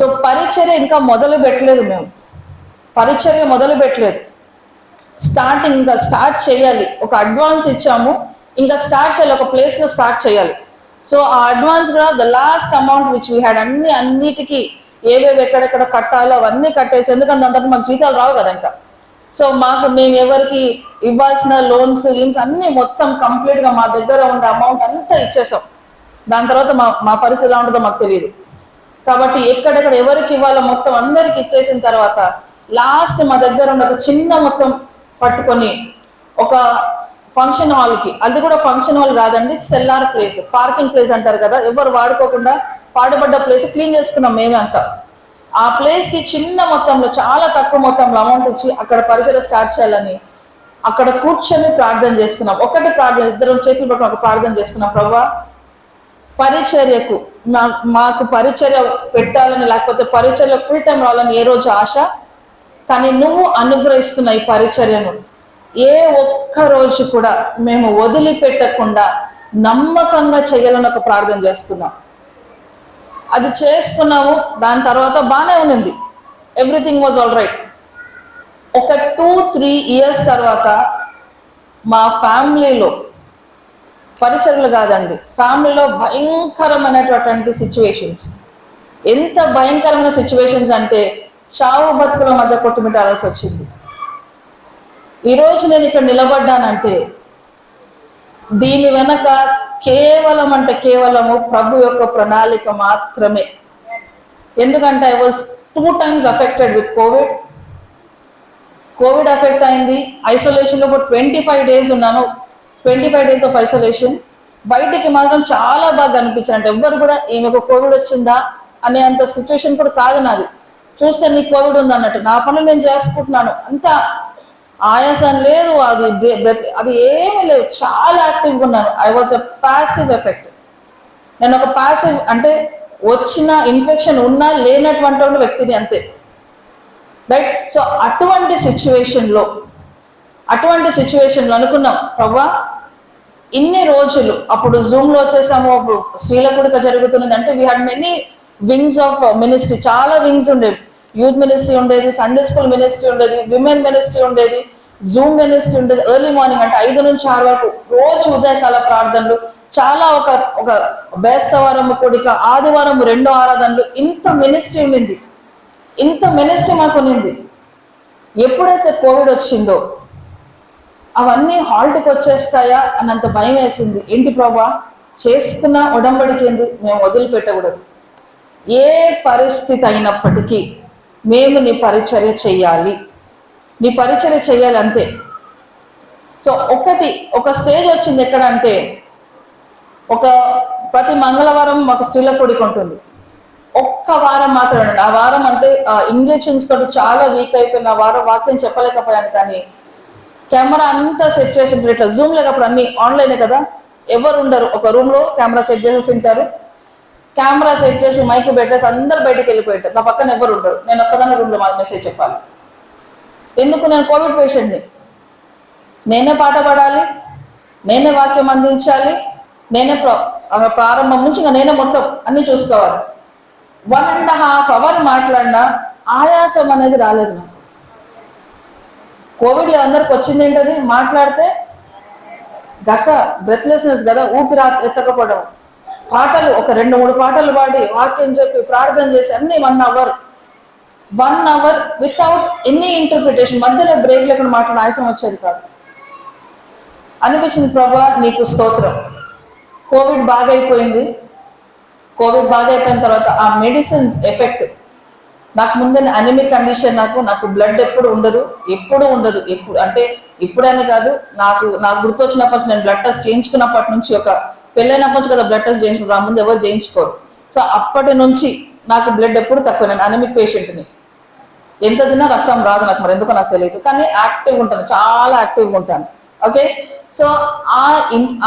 So పరిచర్య ఇంకా మొదలు పెట్టలేదు మేము. పరిచర్య మొదలు పెట్టలేదు. స్టార్టింగ్ ఇంకా స్టార్ట్ చేయాలి. ఒక అడ్వాన్స్ ఇచ్చాము. ఇంకా స్టార్ట్ చేయాలి. ఒక ప్లేస్లో స్టార్ట్ చేయాలి. సో ఆ అడ్వాన్స్ కూడా the last amount which we had అన్ని అన్నిటికీ ఏవేవి ఎక్కడెక్కడ కట్టాలో అవన్నీ కట్టేసి ఎందుకంటే అంత మాకు జీతాలు రావు కదా ఇంకా. సో మాకు మేము ఎవరికి ఇవ్వాల్సిన లోన్స్ గిన్స్ అన్ని మొత్తం కంప్లీట్గా మా దగ్గర ఉండే అమౌంట్ అంతా ఇచ్చేసాం. దాని తర్వాత మా మా పరిస్థితి ఎలా ఉంటుందో మాకు తెలియదు. కాబట్టి ఎక్కడెక్కడ ఎవరికి ఇవ్వాలో మొత్తం అందరికి ఇచ్చేసిన తర్వాత లాస్ట్ మా దగ్గర ఉన్న ఒక చిన్న మొత్తం పట్టుకొని ఒక ఫంక్షన్ హాల్కి అది కూడా ఫంక్షన్ హాల్ కాదండి సెల్లార్ ప్లేస్ పార్కింగ్ ప్లేస్ అంటారు కదా ఎవరు వాడుకోకుండా పాడుపడ్డ ప్లేస్ క్లీన్ చేసుకున్నాం మేమే అంతా. ఆ ప్లేస్కి చిన్న మొత్తంలో చాలా తక్కువ మొత్తంలో అమౌంట్ ఇచ్చి అక్కడ పరిచయం స్టార్ట్ చేయాలని అక్కడ కూర్చొని ప్రార్థన చేసుకున్నాం. ఒకటి ప్రార్థన ఇద్దరం చేతులు పట్టుకుని ఒక ప్రార్థన చేసుకున్నాం. ప్రభా పరిచర్యకు నా మాకు పరిచర్య పెట్టాలని లేకపోతే పరిచర్య ఫుల్ టైం రావాలని ఏ రోజు ఆశ? కానీ నువ్వు అనుగ్రహిస్తున్న ఈ పరిచర్యను ఏ ఒక్క రోజు కూడా మేము వదిలిపెట్టకుండా నమ్మకంగా చేయాలని ఒక ప్రార్థన చేసుకున్నాం. అది చేసుకున్నాము దాని తర్వాత బాగానే ఉన్నింది ఎవ్రీథింగ్ వాజ్ ఆల్ రైట్ ఒక టూ త్రీ ఇయర్స్ తర్వాత మా ఫ్యామిలీలో పరిచరులు కాదండి. ఫ్యామిలీలో భయంకరమైనటువంటి సిచ్యువేషన్స్ ఎంత భయంకరమైన సిచ్యువేషన్స్ అంటే చావు బతుకుల మధ్య కొట్టుమిటాల్సి వచ్చింది. ఈరోజు నేను ఇక్కడ నిలబడ్డానంటే దీని వెనక కేవలం అంటే కేవలము ప్రభు యొక్క ప్రణాళిక మాత్రమే. ఎందుకంటే I was two times affected with covid covid affect అయింది. ఐసోలేషన్లో ట్వంటీ ఫైవ్ డేస్ ఉన్నాను. Twenty five days of isolation బయటికి మాత్రం చాలా బాగా అనిపించింది అంటే ఎవ్వరు కూడా ఈమెకు కోవిడ్ వచ్చిందా? అనే అంత సిచ్యువేషన్ కూడా కాదు నాది. చూస్తే నీకు కోవిడ్ ఉంది అన్నట్టు. నా పనులు నేను చేసుకుంటున్నాను. అంత ఆయాసం లేదు. అది అది ఏమీ లేవు చాలా యాక్టివ్గా ఉన్నాను. I was a passive effect నేను ఒక ప్యాసివ్ అంటే వచ్చిన ఇన్ఫెక్షన్ ఉన్నా లేనటువంటి వ్యక్తిని అంతే. రైట్ సో అటువంటి సిచ్యువేషన్లో అటువంటి సిచ్యువేషన్లో అనుకున్నాం. ప్రభా ఇన్ని రోజులు అప్పుడు జూమ్లో వచ్చేసాము అప్పుడు శ్రీలకుడిక జరుగుతున్నది అంటే we had many wings of ministry చాలా వింగ్స్ ఉండేవి. యూత్ మినిస్ట్రీ ఉండేది సండే స్కూల్ మినిస్ట్రీ ఉండేది విమెన్ మినిస్ట్రీ ఉండేది జూమ్ మినిస్ట్రీ ఉండేది ఎర్లీ మార్నింగ్ అంటే ఐదు నుంచి ఆరు వరకు రోజు ఉదయకాల ప్రార్థనలు చాలా ఒక ఒక బేస్తవారం కూడిక ఆదివారం రెండో ఆరాధనలు ఇంత మినిస్ట్రీ ఉండింది. ఇంత మినిస్ట్రీ మాకు ఉన్నింది ఎప్పుడైతే కోవిడ్ వచ్చిందో అవన్నీ హాల్ట్కి వచ్చేస్తాయా అన్నంత భయం వేసింది. ఏంటి ప్రభా? చేసుకున్న ఉడంబడికి ఏంది? మేము వదిలిపెట్టకూడదు. ఏ పరిస్థితి అయినప్పటికీ మేము నీ పరిచర్య చెయ్యాలి. నీ పరిచర్య చెయ్యాలి అంతే. సో ఒకటి ఒక స్టేజ్ వచ్చింది ఎక్కడంటే ఒక ప్రతి మంగళవారం మాకు స్త్రీల కొడుకు ఉంటుంది. ఒక్క వారం మాత్రమే ఆ వారం అంటే ఇంజెక్షన్స్ తోటి చాలా వీక్ అయిపోయిన వారం వాక్యం చెప్పలేకపోయాను కానీ కెమెరా అంతా సెట్ చేసి ఉంటారు ఇట్లా జూమ్ లేకప్పుడు అన్ని ఆన్లైనే కదా? ఎవరు ఉండరు. ఒక రూమ్లో కెమెరా సెట్ చేసేసి ఉంటారు. కెమెరా సెట్ చేసి మైక్ పెట్టేసి అందరు బయటకు వెళ్ళిపోయారు నా పక్కన ఎవరు ఉండరు. నేను ఒక్కదాని రూమ్లో మెసేజ్ చెప్పాలి. ఎందుకు నేను కోవిడ్ పేషెంట్ని నేనే పాట పాడాలి. నేనే వాక్యం అందించాలి. నేనే ప్రారంభం నుంచి ఇంకా నేనే మొత్తం అన్ని చూసుకోవాలి. వన్ అండ్ హాఫ్ అవర్ మాట్లాడినా ఆయాసం అనేది రాలేదు నాకు. కోవిడ్ అందరికి వచ్చింది ఏంటది? మాట్లాడితే గస బ్రెత్లెస్నెస్ కదా ఊపిరి ఎత్తకపోవడం. పాటలు ఒక రెండు మూడు పాటలు పాడి వాక్యం చెప్పి ప్రార్థన చేసి అన్ని one hour one hour without any interpretation మధ్యలో బ్రేక్ లేకుండా మాట్లాడిన ఆయాసం వచ్చేది కాదు. అనిపించింది ప్రభా నీకు స్తోత్రం. కోవిడ్ బాగా అయిపోయింది కోవిడ్ బాగా అయిపోయిన తర్వాత ఆ మెడిసిన్స్ ఎఫెక్ట్ నాకు ముందే అనిమిక్ కండిషన్ నాకు నాకు బ్లడ్ ఎప్పుడు ఉండదు ఎప్పుడు ఉండదు ఎప్పుడు అంటే ఎప్పుడైనా కాదు నాకు నాకు గుర్తొచ్చినప్పటి నేను బ్లడ్ టెస్ట్ చేయించుకున్నప్పటి నుంచి ఒక పెళ్ళైనప్పటి నుంచి కదా బ్లడ్ టెస్ట్ చేయించుకున్నా ముందు ఎవరు చేయించుకోరు. సో అప్పటి నుంచి నాకు బ్లడ్ ఎప్పుడు తక్కువ నేను అనిమిక్ పేషెంట్ని ఎంత తిన్నా రక్తం రాదు నాకు మరి ఎందుకో నాకు తెలియదు. కానీ యాక్టివ్ ఉంటాను చాలా యాక్టివ్గా ఉంటాను. ఓకే సో ఆ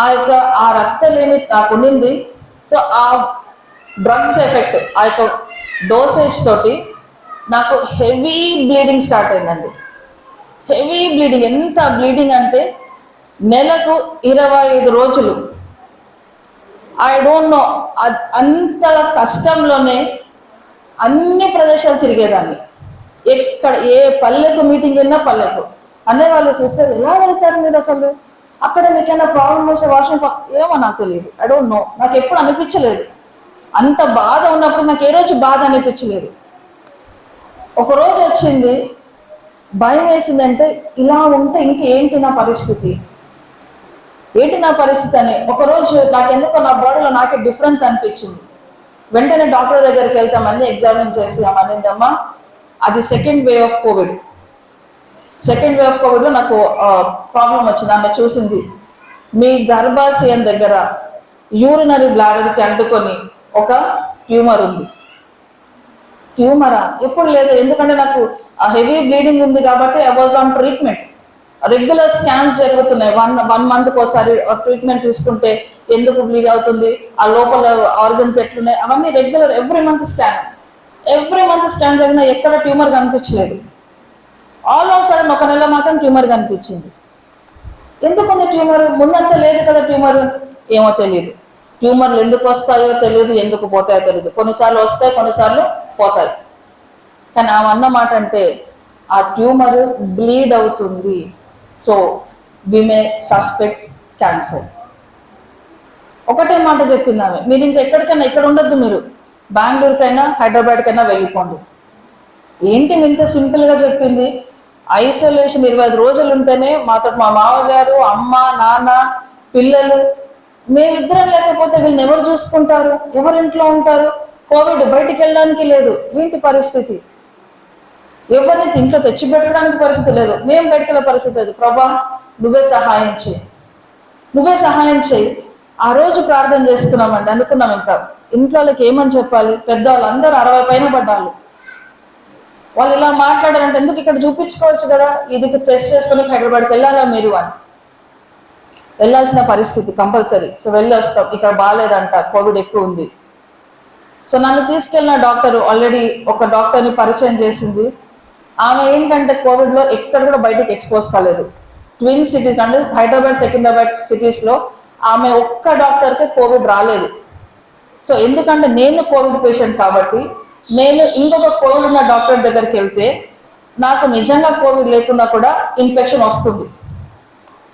ఆ యొక్క ఆ రక్తలేమి నాకు ఉండింది. సో ఆ డ్రగ్స్ ఎఫెక్ట్ ఆ యొక్క డోసేజ్ తోటి నాకు హెవీ బ్లీడింగ్ స్టార్ట్ అయిందండి. హెవీ బ్లీడింగ్ ఎంత బ్లీడింగ్ అంటే నెలకు ఇరవై ఐదు రోజులు. ఐ డోంట్ నో అంత కష్టంలోనే అన్ని ప్రదేశాలు తిరిగేదాన్ని. ఎక్కడ ఏ పల్లెకు మీటింగ్ వెళ్ళినా పల్లెకు. అనేవాళ్ళు సిస్టర్ ఎలా వెళ్తారు మీరు అసలు? అక్కడ మీకైనా ప్రాబ్లం వస్తే వాష్రూమ్ ఏమో నాకు తెలియదు. ఐ డోంట్ నో నాకు ఎప్పుడు అనిపించలేదు. అంత బాధ ఉన్నప్పుడు నాకు ఏ రోజు బాధ అనిపించలేదు. ఒకరోజు వచ్చింది భయం వేసిందంటే ఇలా ఉంటే ఇంక ఏంటి నా పరిస్థితి? ఏంటి నా పరిస్థితి? అని ఒకరోజు నాకెందుకో నా బాడీలో నాకే డిఫరెన్స్ అనిపించింది. వెంటనే డాక్టర్ దగ్గరికి వెళ్తామని ఎగ్జామిన్ చేసి అనిందమ్మా అది second wave of covid second wave of కోవిడ్లో నాకు ప్రాబ్లం వచ్చింది. ఆమె చూసింది మీ గర్భాశయం దగ్గర యూరినరీ బ్లాడర్కి అంటుకొని ఒక ట్యూమర్ ఉంది. ట్యూమరా? ఎప్పుడు లేదు. ఎందుకంటే నాకు హెవీ బ్లీడింగ్ ఉంది కాబట్టి I was on treatment. Regular scans జరుగుతున్నాయి. వన్ వన్ మంత్కి ఒకసారి ట్రీట్మెంట్ తీసుకుంటే ఎందుకు బ్లీడ్ అవుతుంది? ఆ లోపల ఆర్గన్స్ ఎట్లున్నాయి? అవన్నీ regular every month scan every month scan జరిగినా ఎక్కడ ట్యూమర్ కనిపించలేదు. ఆల్ ఆఫ్ సడన్ ఒక నెల మాత్రం ట్యూమర్ కనిపించింది. ఎందుకుంది ట్యూమర్? ముందంతా లేదు కదా ట్యూమర్? ఏమో తెలియదు ట్యూమర్లు ఎందుకు వస్తాయో తెలియదు ఎందుకు పోతాయో తెలియదు కొన్నిసార్లు వస్తాయి కొన్నిసార్లు పోతాయి. కానీ ఆమె అన్నమాట అంటే ఆ ట్యూమర్ బ్లీడ్ అవుతుంది. So we may suspect cancer ఒకటే మాట చెప్పింది ఆమె. మీరు ఇంకా ఎక్కడికైనా ఇక్కడ ఉండొద్దు మీరు. బెంగళూరుకైనా హైదరాబాద్కైనా వెళ్ళిపోండి. ఏంటి ఇంత సింపుల్గా చెప్పింది? ఐసోలేషన్ ఇరవై ఐదు రోజులు ఉంటేనే మాతో మా మామగారు అమ్మ నాన్న పిల్లలు మేమిద్దరం లేకపోతే వీళ్ళని ఎవరు చూసుకుంటారు? ఎవరి ఇంట్లో ఉంటారు? కోవిడ్ బయటికి వెళ్ళడానికి లేదు. ఏంటి పరిస్థితి? ఎవరిని ఇంట్లో తెచ్చిపెట్టడానికి పరిస్థితి లేదు. మేము బయటకు వెళ్ళే పరిస్థితి లేదు. ప్రభా నువ్వే సహాయం చేయి. నువ్వే సహాయం చేయి. ఆ రోజు ప్రార్థన చేసుకున్నామండి. అనుకున్నాం ఇంకా. ఇంట్లో వాళ్ళకి ఏమని చెప్పాలి? పెద్దవాళ్ళు అందరూ అరవై పైన పడ్డాళ్ళు. వాళ్ళు ఇలా మాట్లాడారంటే ఎందుకు ఇక్కడ చూపించుకోవచ్చు కదా? ఇది టెస్ట్ చేసుకొని హైదరాబాద్కి వెళ్ళాలా మీరు అని. వెళ్ళాల్సిన పరిస్థితి కంపల్సరీ. సో వెళ్ళి వస్తాం ఇక్కడ బాగాలేదంట కోవిడ్ ఎక్కువ ఉంది. సో నన్ను తీసుకెళ్ళిన డాక్టర్ ఆల్రెడీ ఒక డాక్టర్ని పరిచయం చేసింది. ఆమె ఏంటంటే కోవిడ్లో ఎక్కడ కూడా బయటకు ఎక్స్పోజ్ కాలేదు. ట్విన్ సిటీస్ అంటే హైదరాబాద్ సికింద్రాబాద్ సిటీస్లో ఆమె ఒక్క డాక్టర్కే కోవిడ్ రాలేదు. సో ఎందుకంటే నేను కోవిడ్ పేషెంట్ కాబట్టి నేను ఇంకొక కోవిడ్ ఉన్న డాక్టర్ దగ్గరికి వెళ్తే నాకు నిజంగా కోవిడ్ లేకుండా కూడా ఇన్ఫెక్షన్ వస్తుంది.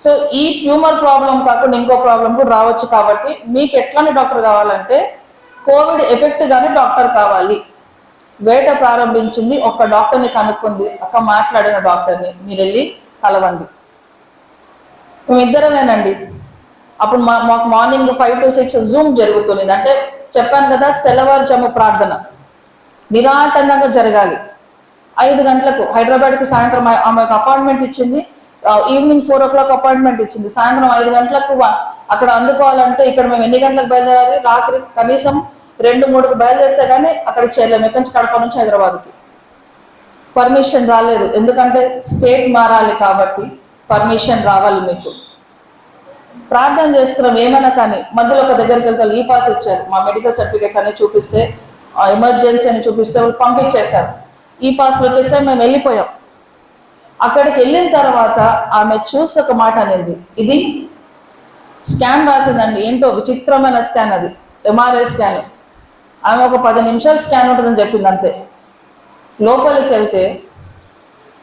సో ఈ ట్యూమర్ ప్రాబ్లం కాకుండా ఇంకో ప్రాబ్లం కూడా రావచ్చు కాబట్టి మీకు ఎట్లాంటి డాక్టర్ కావాలంటే కోవిడ్ ఎఫెక్ట్ గానే డాక్టర్ కావాలి. వేట ప్రారంభించింది ఒక డాక్టర్ని కనుక్కుంది ఒక మాట్లాడిన డాక్టర్ని. మీరు వెళ్ళి కలవండి. మేమిద్దరమేనండి. అప్పుడు మా మాకు morning five to six Zoom జరుగుతుంది అంటే చెప్పాను కదా తెల్లవారుజాము ప్రార్థన. నిరాటంకంగా జరగాలి. ఐదు గంటలకు హైదరాబాద్కి సాయంత్రం ఆమెకు ఆమె అపాయింట్మెంట్ ఇచ్చింది. Evening four o'clock appointment ఇచ్చింది. సాయంత్రం ఐదు గంటలకు అక్కడ అందుకోవాలంటే ఇక్కడ మేము ఎన్ని గంటలకు బయలుదేరాలి? రాత్రి కనీసం రెండు మూడుకు బయలుదేరితే కానీ అక్కడ చేయలేము ఎక్కడి నుంచి కడప నుంచి హైదరాబాద్కి. పర్మిషన్ రాలేదు. ఎందుకంటే స్టేట్ మారాలి కాబట్టి పర్మిషన్ రావాలి మీకు. ప్రార్థన చేసుకున్నాం ఏమైనా కానీ. మధ్యలో ఒక దగ్గరికి వెళ్తారు ఈ పాస్ ఇచ్చారు. మా మెడికల్ సర్టిఫికేట్స్ అన్ని చూపిస్తే ఎమర్జెన్సీ అని చూపిస్తే వాళ్ళు పంపించేశారు. ఈ పాస్లో వచ్చేస్తే మేము వెళ్ళిపోయాం. అక్కడికి వెళ్ళిన తర్వాత ఆమె చూసి ఒక మాట అనేది ఇది స్కాన్ రాసిందండి. ఏంటో విచిత్రమైన స్కాన్ అది. MRI scan. ఆమె ఒక పది నిమిషాలు స్కాన్ ఉంటుందని చెప్పింది అంతే. లోపలికి వెళ్తే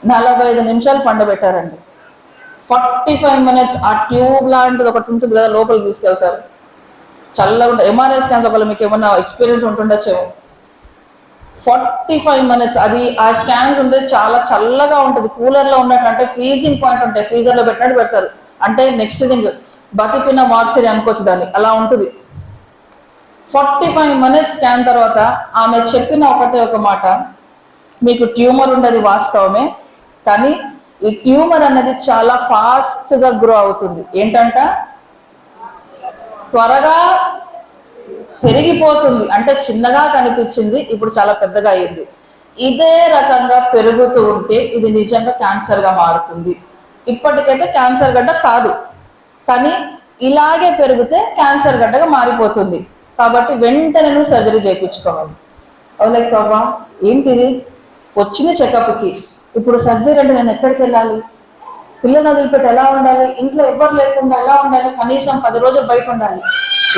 నలభై ఐదు నిమిషాలు పండబెట్టారండి. ఫార్టీ ఫైవ్ మినిట్స్ ఆ ట్యూబ్ లాంటిది ఒకటి ఉంటుంది కదా లోపలికి తీసుకెళ్తారు. చల్లగా ఉంటుంది ఎంఆర్ఐ స్కాన్స్ ఒకవేళ మీకు ఏమన్నా ఎక్స్పీరియన్స్ ఉంటుండొచ్చేమో. Forty five minutes. అది ఆ స్కాన్స్ ఉంటే చాలా చల్లగా ఉంటుంది. కూలర్లో ఉన్నట్టు అంటే ఫ్రీజింగ్ పాయింట్ ఉంటాయి ఫ్రీజర్లో పెట్టినట్టు పెడతారు. అంటే నెక్స్ట్ థింగ్ బతికిన మార్చరీ అనుకోవచ్చు దాన్ని. అలా ఉంటుంది. ఫార్టీ ఫైవ్ మినిట్స్ స్కాన్ తర్వాత ఆమె చెప్పిన ఒకటే ఒక మాట. మీకు ట్యూమర్ ఉండదు వాస్తవమే కానీ ఈ ట్యూమర్ అనేది చాలా ఫాస్ట్గా గ్రో అవుతుంది. ఏంటంట త్వరగా పెరిగిపోతుంది. అంటే చిన్నగా కనిపించింది ఇప్పుడు చాలా పెద్దగా అయింది. ఇదే రకంగా పెరుగుతూ ఉంటే ఇది నిజంగా క్యాన్సర్గా మారుతుంది. ఇప్పటికైతే క్యాన్సర్ గడ్డ కాదు. కానీ ఇలాగే పెరిగితే క్యాన్సర్ గడ్డగా మారిపోతుంది. కాబట్టి వెంటనే నువ్వు సర్జరీ చేయించుకోవాలి. Oh, అవులే ప్రభా ఏంటిది? వచ్చింది చెకప్కి ఇప్పుడు సర్జరీ అంటే నేను ఎక్కడికి వెళ్ళాలి? పిల్లలు వదిలిపెట్టి ఎలా ఉండాలి? ఇంట్లో ఎవ్వరు లేకుండా ఎలా ఉండాలి? కనీసం పది రోజులు బయట ఉండాలి.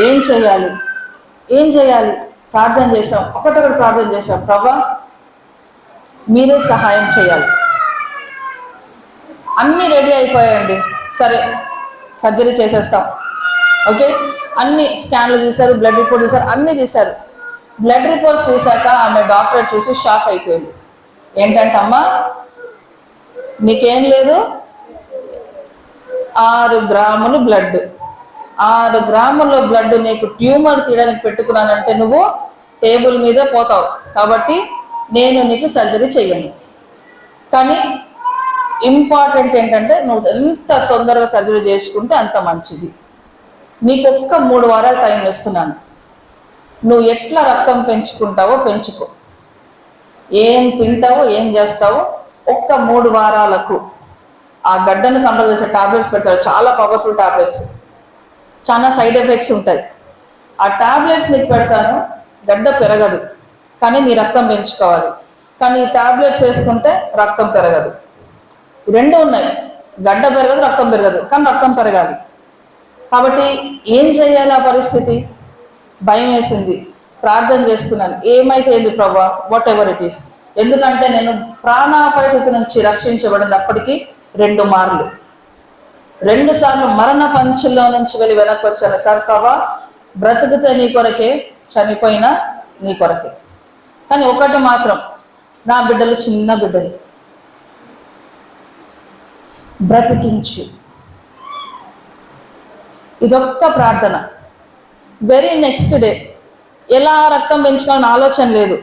ఏం చేయాలి? ఏం చేయాలి? ప్రార్థన చేసాం ఒకటొకటి ప్రార్థన చేసాం ప్రభా మీరే సహాయం చేయాలి. అన్నీ రెడీ అయిపోయాయండి. సరే సర్జరీ చేసేస్తాం. ఓకే? అన్ని స్కాన్లు తీశారు బ్లడ్ రిపోర్ట్ తీశారు అన్నీ తీశారు. బ్లడ్ రిపోర్ట్స్ తీశాక ఆమె డాక్టర్ చూసి షాక్ అయిపోయింది. ఏంటంటే అమ్మా నీకేం లేదు? ఆరు గ్రాములు బ్లడ్. ఆరు గ్రాముల బ్లడ్ నీకు ట్యూమర్ తీయడానికి పెట్టుకున్నానంటే నువ్వు టేబుల్ మీద పోతావు. కాబట్టి నేను నీకు సర్జరీ చేయను కానీ ఇంపార్టెంట్ ఏంటంటే నువ్వు ఎంత తొందరగా సర్జరీ చేసుకుంటే అంత మంచిది. నీకు ఒక్క మూడు వారాలు టైం ఇస్తున్నాను. నువ్వు ఎట్లా రక్తం పెంచుకుంటావో పెంచుకో. ఏం తింటావో ఏం చేస్తావో ఒక్క మూడు వారాలకు. ఆ గడ్డను కంట్రోల్ చేసే టాబ్లెట్స్ పెడతారు. చాలా పవర్ఫుల్ టాబ్లెట్స్ చాలా సైడ్ ఎఫెక్ట్స్ ఉంటాయి. ఆ టాబ్లెట్స్ నీకు పెడతాను గడ్డ పెరగదు. కానీ నీ రక్తం పెంచుకోవాలి. కానీ ఈ టాబ్లెట్స్ వేసుకుంటే రక్తం పెరగదు. రెండు ఉన్నాయి. గడ్డ పెరగదు రక్తం పెరగదు. కానీ రక్తం పెరగాలి. కాబట్టి ఏం చేయాలి ఆ పరిస్థితి? భయం వేసింది. ప్రార్థన చేసుకున్నాను. ఏమైతే ఏంది ప్రభా వాట్ ఎవర్ ఇట్ ఈస్ ఎందుకంటే నేను ప్రాణాపాయ స్థితి నుంచి అప్పటికి రెండు మార్లు. రెండు సార్లు మరణ పంచుల్లో నుంచి వెళ్ళి వెనక్కి వచ్చాను. కానీ బ్రతుకుతే నీ కొరకే చనిపోయినా నీ కొరకే. కానీ ఒకటి మాత్రం నా బిడ్డలు చిన్న బిడ్డలు. బ్రతికించు. ఇదొక్క ప్రార్థన. Very next day. ఎలా రక్తం పెంచుకోవాలని ఆలోచన లేదు.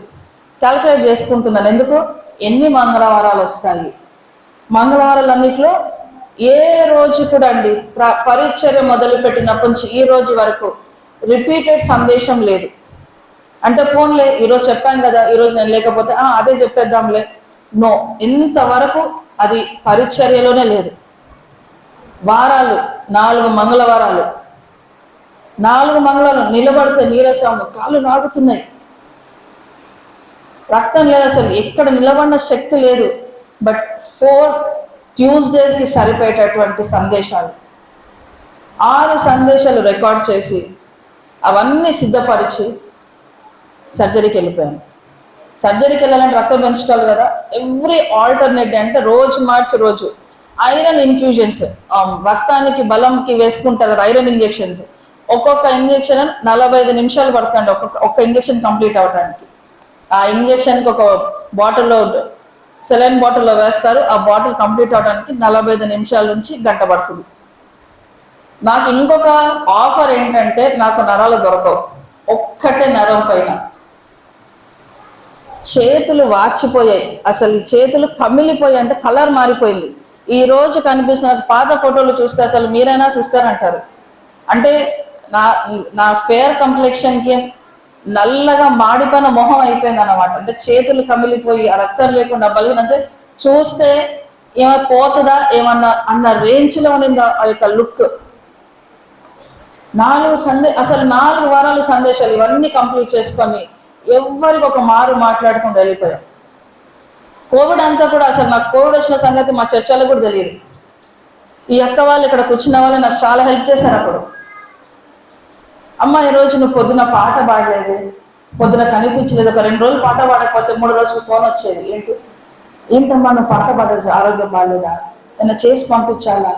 క్యాల్కులేట్ చేసుకుంటున్నాను. ఎందుకు? ఎన్ని మంగళవారాలు వస్తాయి? మంగళవారాలన్నింటిలో ఏ రోజు కూడా అండి పరిచర్య మొదలు పెట్టినప్పటి నుంచి ఈ రోజు వరకు రిపీటెడ్ సందేశం లేదు. అంటే ఫోన్లే ఈరోజు చెప్పాను కదా ఈరోజు నేను లేకపోతే అదే చెప్పేద్దాంలే. నో ఇంతవరకు అది పరిచర్యలోనే లేదు. వారాలు నాలుగు మంగళవారాలు. నాలుగు మంగళవారం నిలబడితే నీరసం కాళ్ళు నాగుతున్నాయి. రక్తం లేదు అసలు ఎక్కడ నిలబడిన శక్తి లేదు. బట్ ఫోర్ ట్యూస్డేకి సరిపోయేటటువంటి సందేశాలు. ఆరు సందేశాలు రికార్డ్ చేసి అవన్నీ సిద్ధపరిచి సర్జరీకి వెళ్ళిపోయాను. సర్జరీకి వెళ్ళాలంటే రక్తం పెంచుకోవాలి కదా. ఎవ్రీ ఆల్టర్నేట్ డే అంటే రోజు మార్చి రోజు ఐరన్ ఇన్ఫ్యూజన్స్ um, రక్తానికి బలంకి వేసుకుంటారు కదా ఐరన్ ఇంజెక్షన్స్ ఒక్కొక్క ఇంజెక్షన్ నలభై ఐదు నిమిషాలు పడుతుంది ఒక్కొక్క ఒక్క ఇంజెక్షన్ కంప్లీట్ అవ్వడానికి ఆ ఇంజెక్షన్కి ఒక బాటిల్లో సెలైన్ బాటిల్లో వేస్తారు. ఆ బాటిల్ కంప్లీట్ అవడానికి నలభై ఐదు నిమిషాల నుంచి గంట పడుతుంది. నాకు ఇంకొక ఆఫర్ ఏంటంటే నాకు నరాలు దొరకవు. ఒక్కటే నరం పైన. చేతులు వాచిపోయాయి. అసలు చేతులు కమిలిపోయాయి అంటే కలర్ మారిపోయింది. ఈ రోజు కనిపిస్తున్న పాత ఫోటోలు చూస్తే అసలు మీరైనా సిస్టర్ అంటారు. అంటే నా నా ఫేర్ కంప్లెక్షన్కి నల్లగా మాడిపోయిన మొహం అయిపోయింది అనమాట అంటే చేతులు కమిలిపోయి ఆ రక్తం లేకుండా బలిగినంటే చూస్తే ఏమైనా పోతుందా ఏమన్నా అన్న రేంజ్లో ఉండింది ఆ యొక్క లుక్ నాలుగు సందే అసలు నాలుగు వారాల సందేశాలు ఇవన్నీ కంప్లీట్ చేసుకొని ఎవ్వరికి ఒక మారు మాట్లాడకుండా వెళ్ళిపోయాం. కోవిడ్ అంతా కూడా అసలు నాకు కోవిడ్ వచ్చిన సంగతి మా చర్చలో కూడా తెలియదు. ఈ అక్క వాళ్ళు ఇక్కడ కూర్చున్న వాళ్ళు నాకు చాలా హెల్ప్ చేశారు అప్పుడు. అమ్మ ఈ రోజు నువ్వు పొద్దున పాట పాడలేదు. పొద్దున కనిపించలేదు. ఒక రెండు రోజులు పాట పాడకపోతే మూడు రోజులు ఫోన్ వచ్చేది. ఏంటి? ఏంటమ్మా నువ్వు పాట పాడలేదు ఆరోగ్యం బాగాలేదా నేను చేసి పంపించాలా?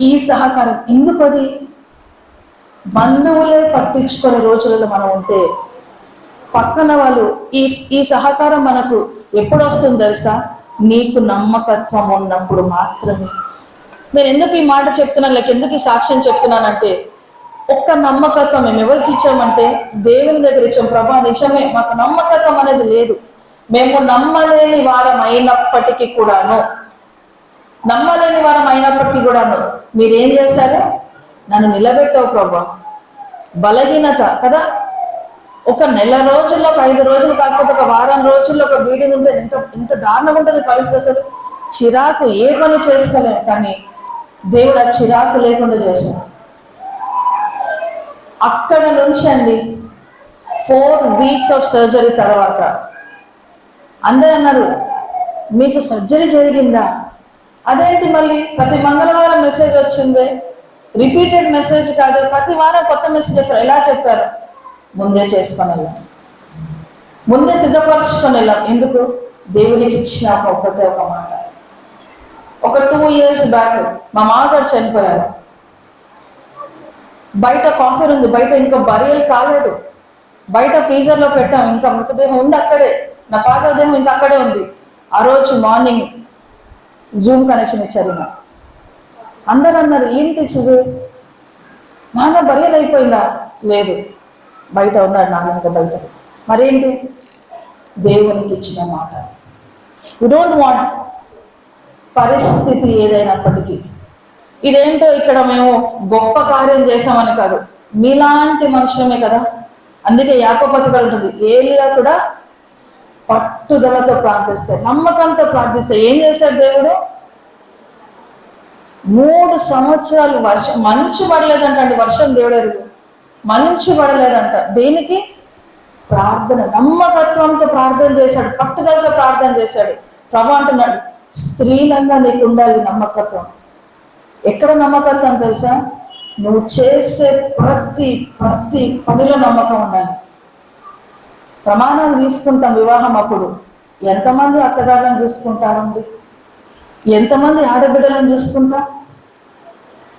ఈ సహకారం ఎందుకు అది? బంధువులే పట్టించుకునే రోజులలో మనం ఉంటే పక్కన వాళ్ళు ఈ ఈ సహకారం మనకు ఎప్పుడు వస్తుంది తెలుసా? నీకు నమ్మకత్వం ఉన్నప్పుడు మాత్రమే. నేను ఎందుకు ఈ మాట చెప్తున్నాను లేక ఎందుకు ఈ సాక్ష్యం చెప్తున్నానంటే ఒక్క నమ్మకత్వం మేము ఎవరికి ఇచ్చామంటే దేవుని దగ్గర ఇచ్చాం. ప్రభా నిజమే మాకు నమ్మకత్వం అనేది లేదు. మేము నమ్మలేని వారం అయినప్పటికీ కూడాను. నమ్మలేని వారం అయినప్పటికీ కూడాను. మీరేం చేశారు? నన్ను నిలబెట్టావు ప్రభా. బలహీనత కదా? ఒక నెల రోజుల్లో ఒక ఐదు రోజులు కాకపోతే ఒక వారం రోజుల్లో ఒక బీడింగ్ ఉంటే ఎంత ఎంత దారుణంగా ఉంటుంది పరిస్థితి అసలు. చిరాకు ఏ పని చేసుకోలేము కానీ దేవుడు ఆ చిరాకు లేకుండా చేశాడు. అక్కడ నుంచి అండి ఫోర్ వీక్స్ ఆఫ్ సర్జరీ తర్వాత. అందరూ అన్నారు మీకు సర్జరీ జరిగిందా? అదేంటి మళ్ళీ? ప్రతి మంగళవారం మెసేజ్ వచ్చింది. రిపీటెడ్ మెసేజ్ కాదు ప్రతి వారం కొత్త మెసేజ్ చెప్పారు. ఎలా చెప్పారు? ముందే చేసుకొని వెళ్ళాం. ముందే సిద్ధపరచుకొని వెళ్ళాం. ఎందుకు? దేవునికి ఇచ్చిన ఒక ఒకటే ఒక మాట. ఒక టూ ఇయర్స్ బ్యాక్ మా మామగారు చనిపోయారు. బయట కాఫీ ఉంది బయట ఇంకా బరియల్ కాలేదు. బయట ఫ్రీజర్లో పెట్టాం ఇంకా మృతదేహం ఉంది అక్కడే. నా పాతదేహం ఇంకా అక్కడే ఉంది. ఆ రోజు మార్నింగ్ జూమ్ కనెక్షన్ ఇచ్చారు ఈయన. అందరు అన్నారు ఏంటి సుధు నాన్న బరియల్ అయిపోయిందా? లేదు బయట ఉన్నాడు నాన్న ఇంకా బయట మరేంటి? దేవునికి ఇచ్చిన మాట. యు డోంట్ వాంట్ పరిస్థితి ఏదైనప్పటికీ. ఇదేంటో ఇక్కడ మేము గొప్ప కార్యం చేశామని కాదు. మీలాంటి మనుషులమే కదా. అందుకే యాకోపతి ఉంటుంది. ఏలియా కూడా పట్టుదలతో ప్రార్థిస్తే నమ్మకంతో ప్రార్థిస్తే ఏం చేశాడు దేవుడు? మూడు సంవత్సరాలు వర్షం మంచు పడలేదంట అండి వర్షం దేవుడు మంచు పడలేదంట. దేనికి? ప్రార్థన నమ్మకత్వంతో ప్రార్థన చేశాడు పట్టుదలతో ప్రార్థన చేశాడు. ప్రభు అంటున్నాడు స్త్రీలంగా నీకు ఉండాలి నమ్మకత్వం. ఎక్కడ నమ్మకత్వం తెలుసా? నువ్వు చేసే ప్రతి ప్రతి పనిలో నమ్మకం ఉండాలి. ప్రమాణం తీసుకుంటాం వివాహం అప్పుడు. ఎంతమంది అత్తగారులను చూసుకుంటారండి? ఎంతమంది ఆడబిడ్డలను చూసుకుంటాం?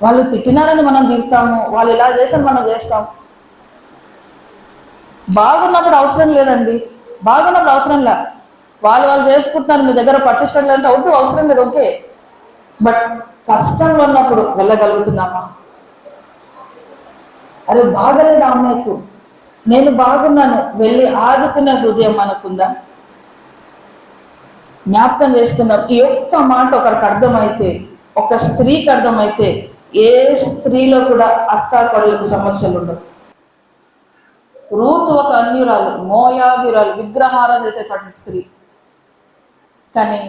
వాళ్ళు తిట్టినారని మనం తిడతాము. వాళ్ళు ఇలా చేసని మనం చేస్తాం. బాగున్నప్పుడు అవసరం లేదండి. బాగున్నప్పుడు అవసరం లే. వాళ్ళు వాళ్ళు చేసుకుంటున్నారు మీ దగ్గర పట్టించడం అంటే అవుతూ అవసరం లేదు ఓకే. బట్ కష్టంలో ఉన్నప్పుడు వెళ్ళగలుగుతున్నామా? అరే బాగలేదు అమ్మాయికు. నేను బాగున్నాను వెళ్ళి ఆదుకున్న హృదయం మనకుందా? జ్ఞాపకం చేసుకుందాం ఈ ఒక్క మాట ఒకరికి అర్థమైతే ఒక స్త్రీకి అర్థమైతే ఏ స్త్రీలో కూడా అత్తా కొడలకు సమస్యలు ఉండవు రూతు ఒక అన్యురాలు మోయాబిరాలు విగ్రహారం చేసేటువంటి స్త్రీ. కానీ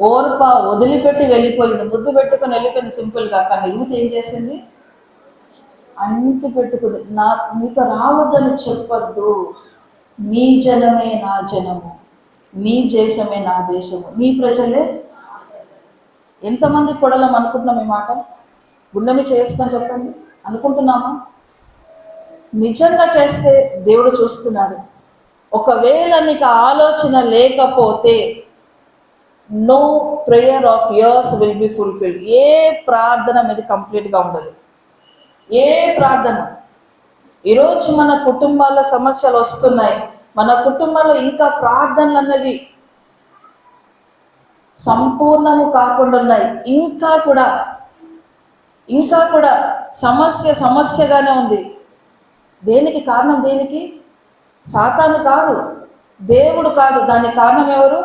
ఓర్ప వదిలిపెట్టి వెళ్ళిపోయింది ముద్దు పెట్టుకొని వెళ్ళిపోయింది సింపుల్గా కానీ రూత్ ఏం చేసింది? అంటి పెట్టుకుంది. నా నీతో రావద్దని చెప్పొద్దు. నీ జనమే నా జనము. నీ దేశమే నా దేశము. నీ ప్రజలే ఎంతమంది కొడలం అనుకుంటున్నాం ఈ మాట? గుండెమి చేస్తాం చెప్పండి. అనుకుంటున్నామా? నిజంగా చేస్తే దేవుడు చూస్తున్నాడు. ఒకవేళ నీకు ఆలోచన లేకపోతే no prayer of years will be fulfilled ఏ ప్రార్థన మీద కంప్లీట్గా ఉండదు. ఏ ప్రార్థన? ఈరోజు మన కుటుంబాల సమస్యలు వస్తున్నాయి. మన కుటుంబంలో ఇంకా ప్రార్థనలు అన్నవి సంపూర్ణము కాకుండా ఉన్నాయి. ఇంకా కూడా ఇంకా కూడా సమస్య సమస్యగానే ఉంది. దేనికి కారణం దేనికి? సాతాను కాదు దేవుడు కాదు. దానికి కారణం ఎవరు?